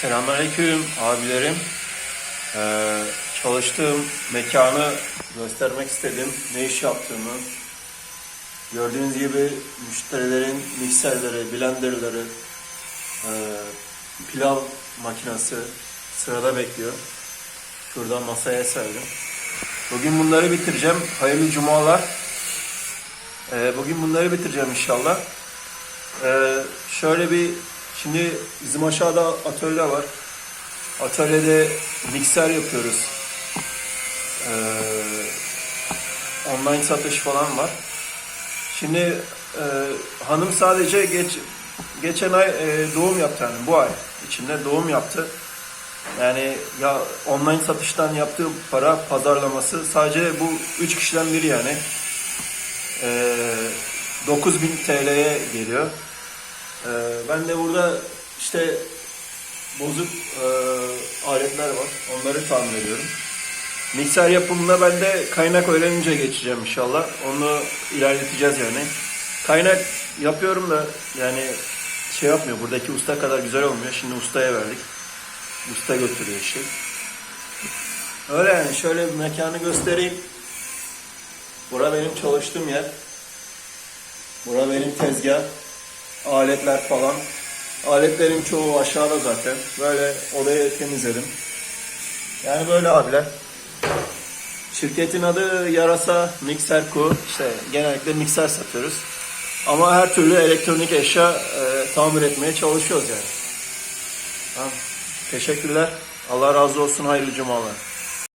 Selamünaleyküm abilerim. Ee, çalıştığım mekanı göstermek istedim. Ne iş yaptığımı. Gördüğünüz gibi müşterilerin mikserleri, blenderları, e, pilav makinesi sırada bekliyor. Şuradan masaya serdim. Bugün bunları bitireceğim. Hayırlı cumalar. Ee, bugün bunları bitireceğim inşallah. Ee, şöyle bir şimdi bizim aşağıda atölye var. Atölyede mikser yapıyoruz. Ee, online satış falan var. Şimdi e, hanım sadece geç geçen ay e, doğum yaptı yani bu ay içinde doğum yaptı. Yani ya online satıştan yaptığı para pazarlaması sadece bu üç kişiden biri yani. Ee, 9000 TL'ye geliyor. Ee, ben de burada işte bozuk e, aletler var. Onları tamir ediyorum. Mikser yapımında ben de kaynak öğrenince geçeceğim inşallah. Onu ilerleteceğiz yani. Kaynak yapıyorum da yani şey yapmıyor. Buradaki usta kadar güzel olmuyor. Şimdi ustaya verdik. Usta götürüyor işi. Öyle yani. Şöyle bir mekanı göstereyim. Bura benim çalıştığım yer. Bura benim tezgah. Aletler falan. Aletlerin çoğu aşağıda zaten. Böyle odayı temizledim. Yani böyle abiler. Şirketin adı Yarasa Mikser Co. İşte genellikle mikser satıyoruz. Ama her türlü elektronik eşya e, tamir etmeye çalışıyoruz yani. Tamam. Teşekkürler. Allah razı olsun. Hayırlı cumalar.